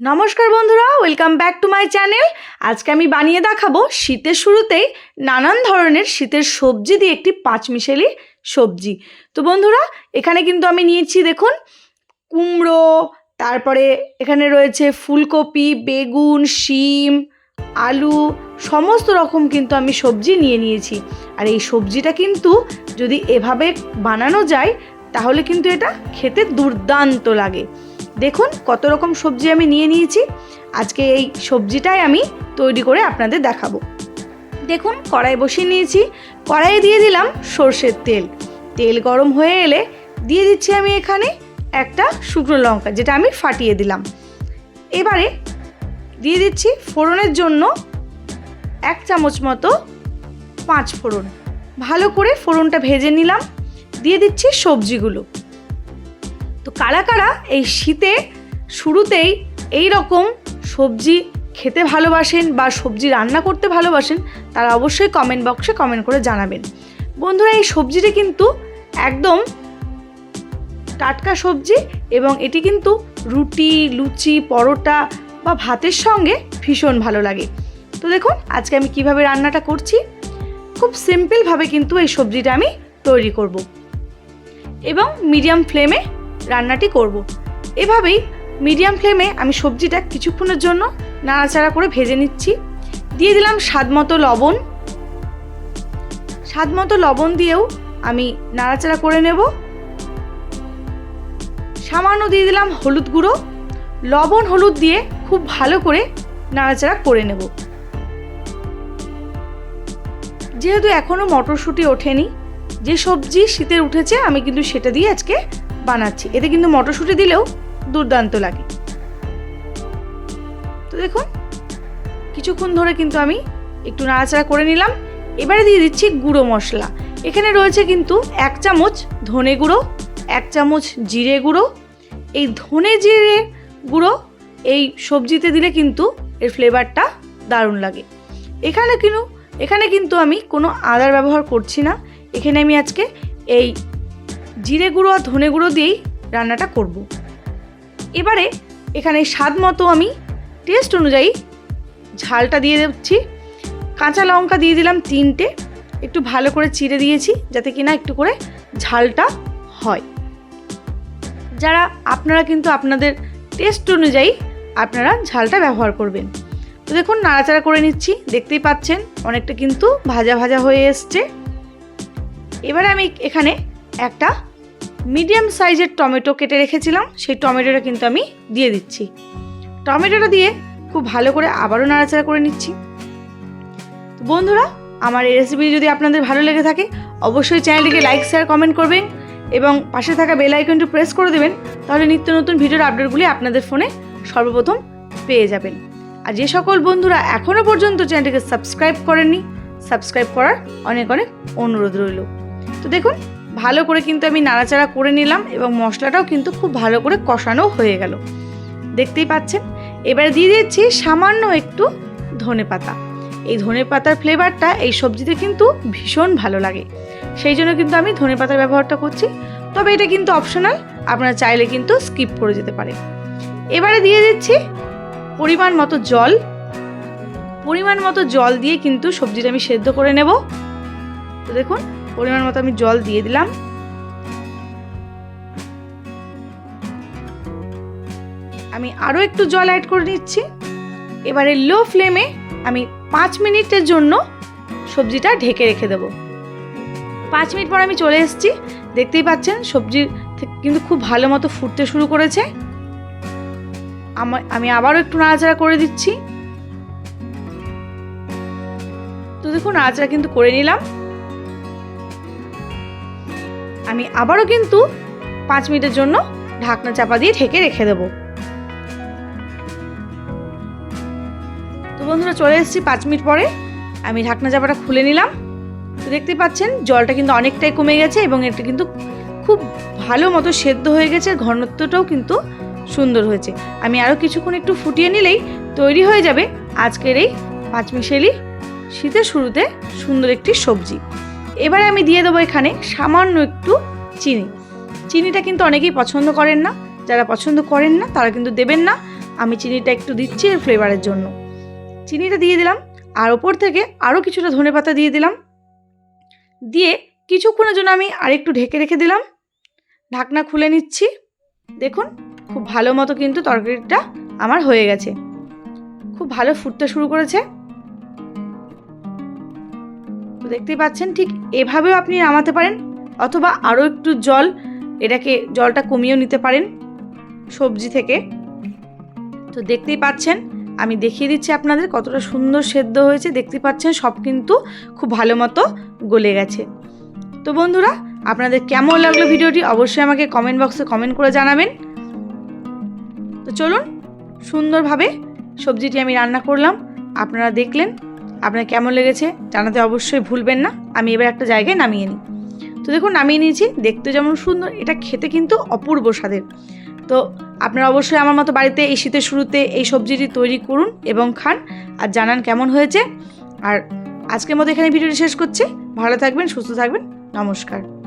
নমস্কার বন্ধুরা welcome back to my channel আজকে আমি বানিয়ে দেখাবো শীতের শুরুতেই নানান ধরনের শীতের সবজি দিয়ে একটি পাঁচমিশালি সবজি। তো বন্ধুরা, এখানে কিন্তু আমি নিয়েছি দেখুন, কুমড়ো, তারপরে এখানে রয়েছে ফুলকপি, বেগুন, শিম, আলু, সমস্ত রকম কিন্তু আমি সবজি নিয়ে নিয়েছি। আর এই সবজিটা কিন্তু যদি এভাবে বানানো যায়, তাহলে কিন্তু এটা খেতে দুর্দান্ত লাগে। দেখুন কত রকম সবজি আমি নিয়ে নিয়েছি। আজকে এই সবজিটাই আমি তৈরি করে আপনাদের দেখাবো। দেখুন, কড়াই বসিয়ে নিয়েছি। কড়াইয়ে দিয়ে দিলাম সর্ষের তেল। তেল গরম হয়ে এলে দিয়ে দিচ্ছি আমি এখানে একটা শুকনো লঙ্কা, যেটা আমি ফাটিয়ে দিলাম। এবারে দিয়ে দিচ্ছি ফোড়নের জন্য এক চামচ মতো পাঁচ ফোড়ন। ভালো করে ফোড়নটা ভেজে নিলাম। দিয়ে দিচ্ছি সবজিগুলো। তো কারা কারা এই শীতে শুরুতেই এই রকম সবজি খেতে ভালোবাসেন বা সবজি রান্না করতে ভালোবাসেন, তারা অবশ্যই কমেন্ট বক্সে কমেন্ট করে জানাবেন। বন্ধুরা, এই সবজিটা কিন্তু একদম টাটকা সবজি এবং এটি কিন্তু রুটি, লুচি, পরোটা বা ভাতের সঙ্গে ভীষণ ভালো লাগে। তো দেখুন, আজকে আমি কীভাবে রান্নাটা করছি, খুব সিম্পলভাবে কিন্তু এই সবজিটা আমি তৈরি করব। এবং মিডিয়াম ফ্লেমে রান্নাটি করব। এভাবেই মিডিয়াম ফ্লেমে আমি সবজিটা কিছুক্ষণের জন্য নাড়াচাড়া করে ভেজে নিচ্ছি। দিয়ে দিলাম স্বাদ মতো লবণ। স্বাদ মতো লবণ দিয়েও আমি নাড়াচাড়া করে নেব। সামান্য দিয়ে দিলাম হলুদ গুঁড়ো। লবণ হলুদ দিয়ে খুব ভালো করে নাড়াচাড়া করে নেব। যেহেতু এখনও মটরশুঁটি ওঠেনি, যে সবজি শীতের উঠেছে আমি কিন্তু সেটা দিয়ে আজকে বানাচ্ছি। এতে কিন্তু মটরশুঁটি দিলেও দুর্দান্ত লাগে। তো দেখুন, কিছুক্ষণ ধরে কিন্তু আমি একটু নাড়াচাড়া করে নিলাম। এবারে দিয়ে দিচ্ছি গুঁড়ো মশলা। এখানে রয়েছে কিন্তু এক চামচ ধনে গুঁড়ো, এক চামচ জিরে গুঁড়ো। এই ধনে জিরে গুঁড়ো এই সবজিতে দিলে কিন্তু এর ফ্লেভারটা দারুণ লাগে। এখানে কিন্তু এখানে কিন্তু আমি কোনো আদার ব্যবহার করছি না। এখানে আমি আজকে এই জিরে গুঁড়ো আর ধনে গুঁড়ো দিয়েই রান্নাটা করব। এবারে এখানে স্বাদ মতো আমি টেস্ট অনুযায়ী ঝালটা দিয়ে দিচ্ছি। কাঁচা লঙ্কা দিয়ে দিলাম তিনটে। একটু ভালো করে চিড়ে দিয়েছি যাতে কিনা একটু করে ঝালটা হয়। যারা আপনারা কিন্তু আপনাদের টেস্ট অনুযায়ী আপনারা ঝালটা ব্যবহার করবেন। তো দেখুন নাড়াচাড়া করে নিচ্ছি, দেখতেই পাচ্ছেন অনেকটা কিন্তু ভাজা ভাজা হয়ে এসছে। এবারে আমি এখানে একটা মিডিয়াম সাইজের টমেটো কেটে রেখেছিলাম, সেই টমেটোটা কিন্তু আমি দিয়ে দিচ্ছি। টমেটোটা দিয়ে খুব ভালো করে আবারও নাড়াচাড়া করে নিচ্ছি। তো বন্ধুরা, আমার এই রেসিপি যদি আপনাদের ভালো লেগে থাকে, অবশ্যই চ্যানেলটিকে লাইক শেয়ার কমেন্ট করবেন এবং পাশে থাকা বেল আইকনটি প্রেস করে দেবেন, তাহলে নিত্য নতুন ভিডিওর আপডেটগুলি আপনাদের ফোনে সর্বপ্রথম পেয়ে যাবেন। আর যে সকল বন্ধুরা এখনও পর্যন্ত চ্যানেলটিকে সাবস্ক্রাইব করেননি সাবস্ক্রাইব করার অনেক অনেক অনুরোধ রইল। তো দেখুন ভালো করে কিন্তু আমি নাড়াচাড়া করে নিলাম এবং মশলাটাও কিন্তু খুব ভালো করে কষানো হয়ে গেল। দেখতেই পাচ্ছেন? এবারে দিয়ে দিচ্ছি সামান্য একটু ধনে পাতা। এই ধনে পাতার ফ্লেভারটা এই সবজিতে কিন্তু ভীষণ ভালো লাগে। সেই জন্য কিন্তু আমি ধনে পাতার ব্যবহারটা করছি। তবে এটা কিন্তু অপশনাল আপনারা চাইলে কিন্তু স্কিপ করে যেতে পারে এবারে দিয়ে দিচ্ছি পরিমাণ মতো জল। পরিমাণ মতো জল দিয়ে কিন্তু সবজিটা আমি সেদ্ধ করে নেব। তো দেখুন পরিমাণ মতো আমি জল দিয়ে দিলাম। আমি আরও একটু জল অ্যাড করে নিচ্ছি। এবারে লো ফ্লেমে আমি পাঁচ মিনিটের জন্য সবজিটা ঢেকে রেখে দেবো। পাঁচ মিনিট পর আমি চলে এসেছি। দেখতেই পাচ্ছেন, সবজি কিন্তু খুব ভালো মতো ফুটতে শুরু করেছে। আমি আবারও একটু নাড়াচাড়া করে দিচ্ছি। তো দেখুন, নাড়াচাড়া কিন্তু করে নিলাম। আমি আবারও কিন্তু পাঁচ মিনিটের জন্য ঢাকনা চাপা দিয়ে ঢেকে রেখে দেবো। তো বন্ধুরা, চলে এসেছি পাঁচ মিনিট পরে। আমি ঢাকনা চাপাটা খুলে নিলাম। তো দেখতে পাচ্ছেন, জলটা কিন্তু অনেকটাই কমে গেছে এবং এটা কিন্তু খুব ভালো মতো সেদ্ধ হয়ে গেছে। ঘনত্বটাও কিন্তু সুন্দর হয়েছে। আমি আরও কিছুক্ষণ একটু ফুটিয়ে নিলেই তৈরি হয়ে যাবে আজকের এই পাঁচমিশেলি শীতের শুরুতে সুন্দর একটি সবজি। এবারে আমি দিয়ে দেবো এখানে সামান্য একটু চিনি। চিনিটা কিন্তু অনেকেই পছন্দ করেন না। যারা পছন্দ করেন না, তারা কিন্তু দেবেন না। আমি চিনিটা একটু দিচ্ছি এর ফ্লেভারের জন্য। চিনিটা দিয়ে দিলাম। আর ওপর থেকে আরও কিছুটা ধনে পাতা দিয়ে দিলাম। দিয়ে কিছুক্ষণের জন্য আমি আরেকটু ঢেকে রেখে দিলাম। ঢাকনা খুলে নিচ্ছি। দেখুন, খুব ভালো মতো কিন্তু তরকারিটা আমার হয়ে গেছে। খুব ভালো ফুটতে শুরু করেছে। তো দেখতেই পাচ্ছেন, ঠিক এভাবেও আপনি নামাতে পারেন অথবা আরও একটু জল, এটাকে জলটা কমিয়েও নিতে পারেন সবজি থেকে। তো দেখতেই পাচ্ছেন, আমি দেখিয়ে দিচ্ছি আপনাদের কতটা সুন্দর সেদ্ধ হয়েছে। দেখতে পাচ্ছেন, সব কিন্তু খুব ভালো মতো গলে গেছে। তো বন্ধুরা, আপনাদের কেমন লাগল ভিডিওটি অবশ্যই আমাকে কমেন্ট বক্সে কমেন্ট করে জানাবেন। তো চলুন, সুন্দরভাবে সবজিটি আমি রান্না করলাম। আপনারা দেখলেন আপনার কেমন লেগেছে জানাতে অবশ্যই ভুলবেন না। আমি এবার একটা জায়গায় নামিয়ে নিই। তো দেখুন, নামিয়ে নিয়েছি। দেখতে যেমন সুন্দর, এটা খেতে কিন্তু অপূর্ব স্বাদের। তো আপনারা অবশ্যই আমার মতো বাড়িতে এই শীতের শুরুতে এই সবজিটি তৈরি করুন এবং খান আর জানান কেমন হয়েছে। আর আজকের মতো এখানে ভিডিওটি শেষ করছি। ভালো থাকবেন, সুস্থ থাকবেন। নমস্কার।